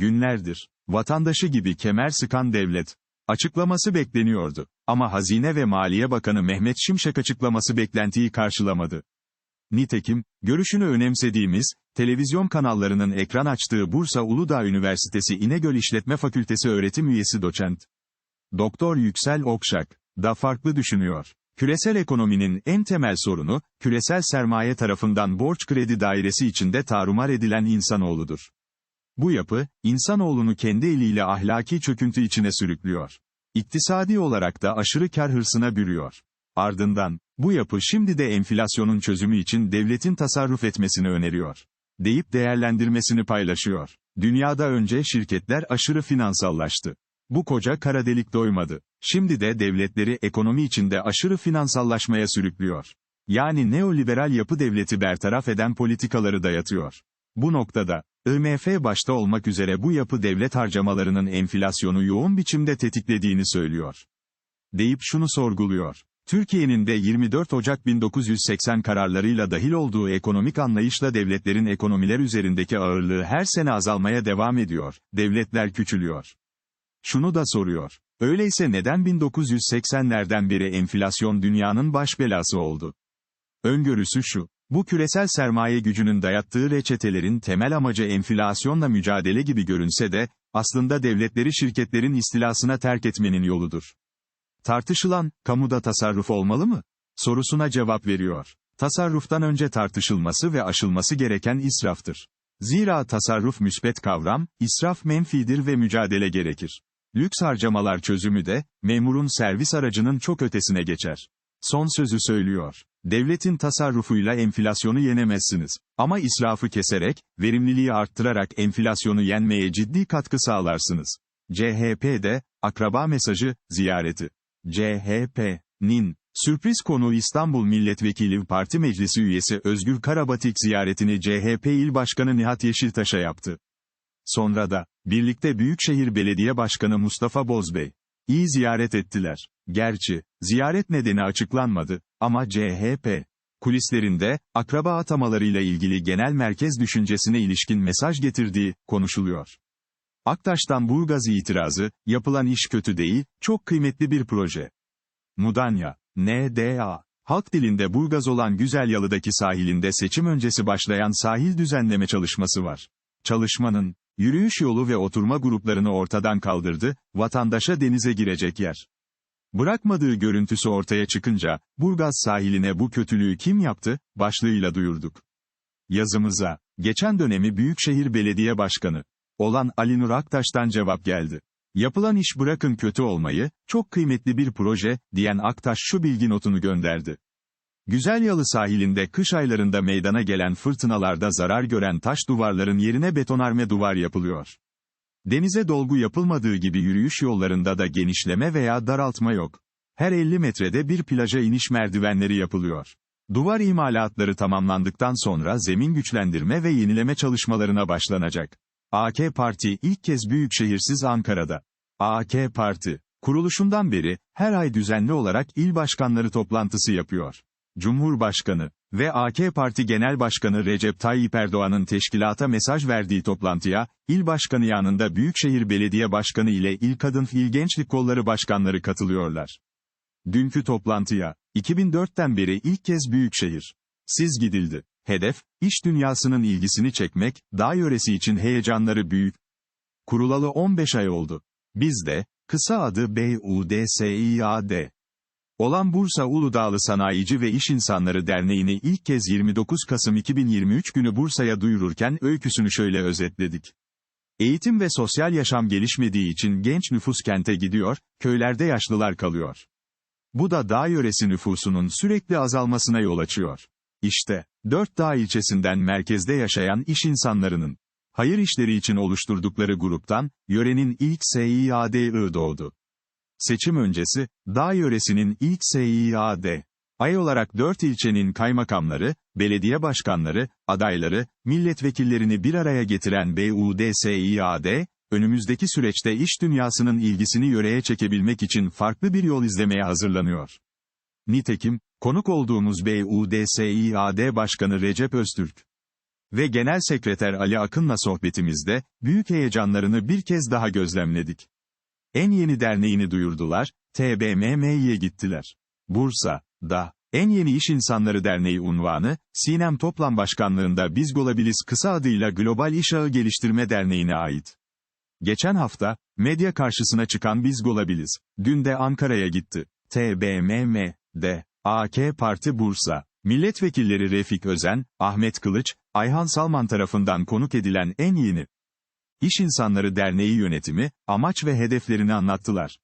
Günlerdir, vatandaşı gibi kemer sıkan devlet, açıklaması bekleniyordu. Ama Hazine ve Maliye Bakanı Mehmet Şimşek açıklaması beklentiyi karşılamadı. Nitekim, görüşünü önemsediğimiz, televizyon kanallarının ekran açtığı Bursa Uludağ Üniversitesi İnegöl İşletme Fakültesi öğretim üyesi doçent. Doktor Yüksel Okşak, da farklı düşünüyor. Küresel ekonominin en temel sorunu, küresel sermaye tarafından borç kredi dairesi içinde tarumar edilen insanoğludur. Bu yapı, insanoğlunu kendi eliyle ahlaki çöküntü içine sürüklüyor. İktisadi olarak da aşırı kar hırsına bürüyor. Ardından, bu yapı şimdi de enflasyonun çözümü için devletin tasarruf etmesini öneriyor. Deyip değerlendirmesini paylaşıyor. Dünyada önce şirketler aşırı finansallaştı. Bu koca kara delik doymadı. Şimdi de devletleri ekonomi içinde aşırı finansallaşmaya sürüklüyor. Yani neoliberal yapı devleti bertaraf eden politikaları dayatıyor. Bu noktada, IMF başta olmak üzere bu yapı devlet harcamalarının enflasyonu yoğun biçimde tetiklediğini söylüyor. Deyip şunu sorguluyor. Türkiye'nin de 24 Ocak 1980 kararlarıyla dahil olduğu ekonomik anlayışla devletlerin ekonomiler üzerindeki ağırlığı her sene azalmaya devam ediyor, devletler küçülüyor. Şunu da soruyor. Öyleyse neden 1980'lerden beri enflasyon dünyanın baş belası oldu? Öngörüsü şu. Bu küresel sermaye gücünün dayattığı reçetelerin temel amacı enflasyonla mücadele gibi görünse de, aslında devletleri şirketlerin istilasına terk etmenin yoludur. Tartışılan, kamuda tasarruf olmalı mı? Sorusuna cevap veriyor. Tasarruftan önce tartışılması ve aşılması gereken israftır. Zira tasarruf müspet kavram, israf menfidir ve mücadele gerekir. Lüks harcamalar çözümü de, memurun servis aracının çok ötesine geçer. Son sözü söylüyor. Devletin tasarrufuyla enflasyonu yenemezsiniz. Ama israfı keserek, verimliliği arttırarak enflasyonu yenmeye ciddi katkı sağlarsınız. CHP'de, akraba mesajı, ziyareti. CHP'nin, sürpriz konu İstanbul Milletvekili Parti Meclisi üyesi Özgür Karabatik ziyaretini CHP İl Başkanı Nihat Yeşiltaş'a yaptı. Sonra da, birlikte Büyükşehir Belediye Başkanı Mustafa Bozbey, iyi ziyaret ettiler. Gerçi, ziyaret nedeni açıklanmadı, ama CHP, kulislerinde, akraba atamalarıyla ilgili genel merkez düşüncesine ilişkin mesaj getirdiği, konuşuluyor. Aktaş'tan Burgaz itirazı, yapılan iş kötü değil, çok kıymetli bir proje. Mudanya, NDA, halk dilinde Burgaz olan Güzelyalı'daki sahilinde seçim öncesi başlayan sahil düzenleme çalışması var. Çalışmanın, yürüyüş yolu ve oturma gruplarını ortadan kaldırdı, vatandaşa denize girecek yer. Bırakmadığı görüntüsü ortaya çıkınca, Burgaz sahiline bu kötülüğü kim yaptı, başlığıyla duyurduk. Yazımıza, geçen dönemi Büyükşehir Belediye Başkanı, olan Ali Nur Aktaş'tan cevap geldi. Yapılan iş bırakın kötü olmayı, çok kıymetli bir proje, diyen Aktaş şu bilgi notunu gönderdi. Güzelyalı sahilinde kış aylarında meydana gelen fırtınalarda zarar gören taş duvarların yerine betonarme duvar yapılıyor. Denize dolgu yapılmadığı gibi yürüyüş yollarında da genişleme veya daraltma yok. Her 50 metrede bir plaja iniş merdivenleri yapılıyor. Duvar imalatları tamamlandıktan sonra zemin güçlendirme ve yenileme çalışmalarına başlanacak. AK Parti ilk kez büyükşehirsiz Ankara'da. AK Parti, kuruluşundan beri, her ay düzenli olarak il başkanları toplantısı yapıyor. Cumhurbaşkanı ve AK Parti Genel Başkanı Recep Tayyip Erdoğan'ın teşkilata mesaj verdiği toplantıya, il başkanı yanında Büyükşehir Belediye Başkanı ile İl Kadın İl Gençlik Kolları Başkanları katılıyorlar. Dünkü toplantıya, 2004'ten beri ilk kez Büyükşehir. Siz gidildi. Hedef, iş dünyasının ilgisini çekmek, dağ yöresi için heyecanları büyük. Kurulalı 15 ay oldu. Biz de, kısa adı BUDSİAD, olan Bursa Uludağlı Sanayici ve İş İnsanları Derneği'ni ilk kez 29 Kasım 2023 günü Bursa'ya duyururken öyküsünü şöyle özetledik. Eğitim ve sosyal yaşam gelişmediği için genç nüfus kente gidiyor, köylerde yaşlılar kalıyor. Bu da dağ yöresi nüfusunun sürekli azalmasına yol açıyor. İşte, dört dağ ilçesinden merkezde yaşayan iş insanlarının, hayır işleri için oluşturdukları gruptan, yörenin ilk SİAD'i doğdu. Seçim öncesi, dağ yöresinin ilk SİAD, ay olarak dört ilçenin kaymakamları, belediye başkanları, adayları, milletvekillerini bir araya getiren BUDSİAD, önümüzdeki süreçte iş dünyasının ilgisini yöreye çekebilmek için farklı bir yol izlemeye hazırlanıyor. Nitekim, konuk olduğumuz BUDSİAD Başkanı Recep Öztürk, ve Genel Sekreter Ali Akın'la sohbetimizde, büyük heyecanlarını bir kez daha gözlemledik. En yeni derneğini duyurdular, TBMM'ye gittiler. Bursa, da, en yeni İş İnsanları Derneği unvanı, Sinem Toplam Başkanlığında Biz Golabiliz kısa adıyla Global İş Ağı Geliştirme Derneği'ne ait. Geçen hafta, medya karşısına çıkan Biz Golabiliz, dün de Ankara'ya gitti. TBMM, de, AK Parti Bursa, milletvekilleri Refik Özen, Ahmet Kılıç, Ayhan Salman tarafından konuk edilen en yeni İş İnsanları Derneği yönetimi, amaç ve hedeflerini anlattılar.